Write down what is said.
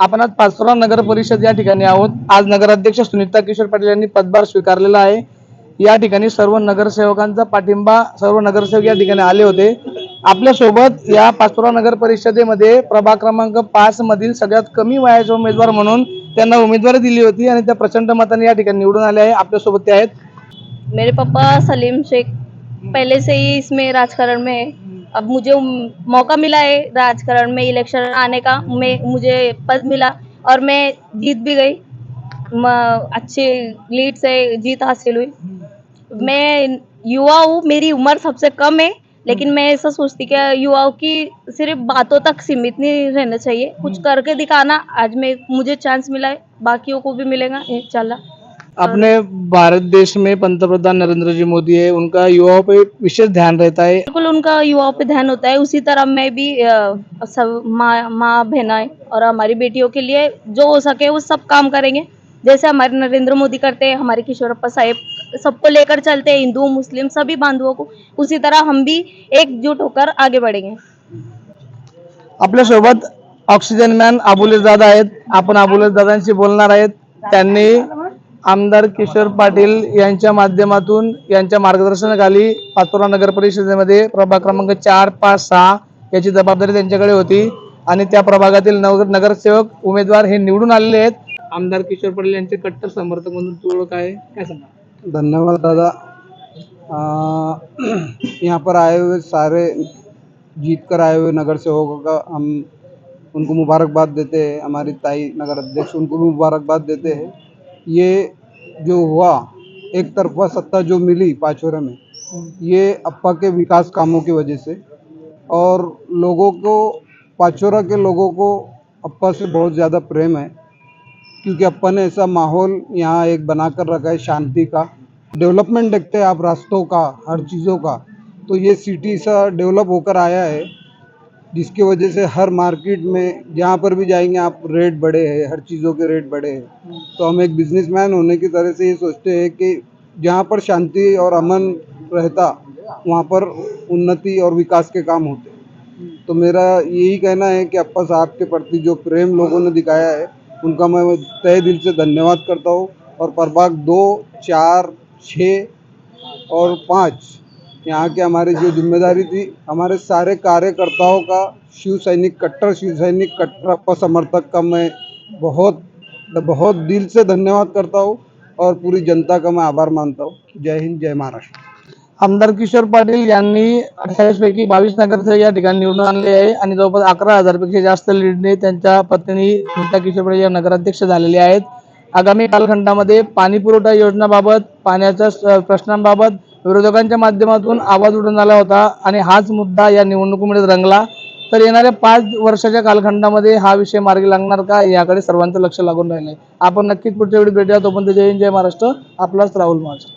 आपण आज पाचोरा नगर परिषद या ठिकाणी आहोत. आज नगराध्यक्ष सुनीता किशोर पाटील यांनी पदभार स्वीकारलेला आहे. या ठिकाणी सर्व नगरसेवकांचा पाठिंबा सर्व नगरसेवक या ठिकाणी आले होते. आपल्यासोबत या पाचोरा नगर परिषदेमध्ये प्रभाग क्रमांक पाच मधील सगळ्यात कमी वयाचे उमेदवार म्हणून त्यांना उमेदवारी दिली होती आणि त्या प्रचंड मताने या ठिकाणी निवडून आले आहे. आपल्यासोबत ते आहेत. मेरे पापा सलीम शेख पहले से ही इसमें राजकारण में अब मुझे मौका मिला है राजकरण में इलेक्शन आने का, मैं, मुझे पद मिला और मैं जीत भी गई। अच्छी लीड से जीत हासिल हुई। मैं युवा हूँ, मेरी उम्र सबसे कम है, लेकिन मैं ऐसा सोचती कि युवाओं की सिर्फ़ बातों तक सीमित नहीं रहना चाहिए। कुछ करके दिखाना, आज मैं, मुझे चांस मिला है, बाकियों को भी मिलेगा, इंशाल्लाह। अपने भारत देश में पंतप्रधान नरेंद्र जी मोदी है उनका युवाओं पे विशेष ध्यान रहता है। बिल्कुल उनका युवाओं पे ध्यान होता है। उसी तरह मैं भी सब माँ माँ बहनाएँ और हमारी बेटियों के लिए जो हो सके वो सब काम करेंगे। जैसे हमारे नरेंद्र मोदी करते हैं हमारे किशोरप्पा साहेब सबको लेकर चलते हैं हिंदू मुस्लिम सभी बांधवों को। उसी तरह हम भी एकजुट होकर आगे बढ़ेंगे। आपल्या सोबत ऑक्सिजन मॅन अबुलेश दादा आहेत आपण अबुलेश दादांशी बोलणार आहेत. त्यांनी आमदार किशोर पाटील यांच्या माध्यमातून यांच्या मार्गदर्शनाखाली पाचोरा नगर परिषदेमध्ये प्रभाग क्रमांक चार पाच सहा याची जबाबदारी त्यांच्याकडे होती. आणि त्या प्रभागातील नगर नगरसेवक उमेदवार हे निवडून आलेले आहेत. आमदार किशोर पाटील यांचे कट्टर समर्थक म्हणून तू ओळख आहे. काय सांगा धन्यवाद दादा. यहाँ पर आए हुए सारे जीत कर आए हुए नगर सेवकों का हम उनको मुबारकबाद देते हैं। हमारी ताई नगर अध्यक्ष उनको भी मुबारकबाद देते हैं। ये जो हुआ, एक तरफा सत्ता जो मिली पाचोरा में, ये अप्पा के विकास कामों की वजह से और लोगों को, पाचोरा के लोगों को अप्पा से बहुत ज़्यादा प्रेम है, क्योंकि अप्पा ने ऐसा माहौल यहाँ एक बना कर रखा है शांति का। डेवलपमेंट देखते हैं आप रास्तों का, हर चीज़ों का तो ये सिटी सा डेवलप होकर आया है। जिसकी वजह से हर मार्केट में जहाँ पर भी जाएँगे, आप रेट बढ़े हैं, हर चीज़ों के रेट बढ़े हैं। तो हम एक बिजनेसमैन होने की तरह से ये सोचते हैं कि जहाँ पर शांति और अमन रहता, वहाँ पर उन्नति और विकास के काम होते। तो मेरा यही कहना है कि अप्पा साहब के प्रति जो प्रेम लोगों ने दिखाया है, उनका मैं तय दिल से धन्यवाद करता हूँ। और प्रभाग दो, चार, छः और पाँच यहाँ के हमारी जो जिम्मेदारी थी हमारे सारे कार्यकर्ताओं का शिव सैनिक कट्टर शिव सैनिक कट्टर समर्थक का मैं बहुत बहुत दिल से धन्यवाद करता हूँ और पूरी जनता का मैं आभार मानता हूँ। जय हिंद जय महाराष्ट्र। आमदार किशोर पाटील यांनी अठ्ठावीस पैकी बावीस नगरसेवक या ठिकाणी निवडून आणले आहे आणि जवळपास अकरा हजारपेक्षा जास्त लीडने त्यांच्या पत्नी नीता किशोर पाटील या नगराध्यक्ष झालेले आहेत. आगामी कालखंडामध्ये पाणी पुरवठा योजनाबाबत पाण्याच्या प्रश्नांबाबत विरोधकांच्या माध्यमातून आवाज उठून आला होता आणि हाच मुद्दा या निवडणुकीमध्ये रंगला. तर येणाऱ्या पाच वर्षाच्या कालखंडामध्ये हा विषय मार्गी लागणार का याकडे सर्वांचं लक्ष लागून राहिलं आपण नक्कीच पुढच्या वेळी भेटूया. तोपर्यंत जय हिंद जय महाराष्ट्र. आपलाच राहुल महाराष्ट्र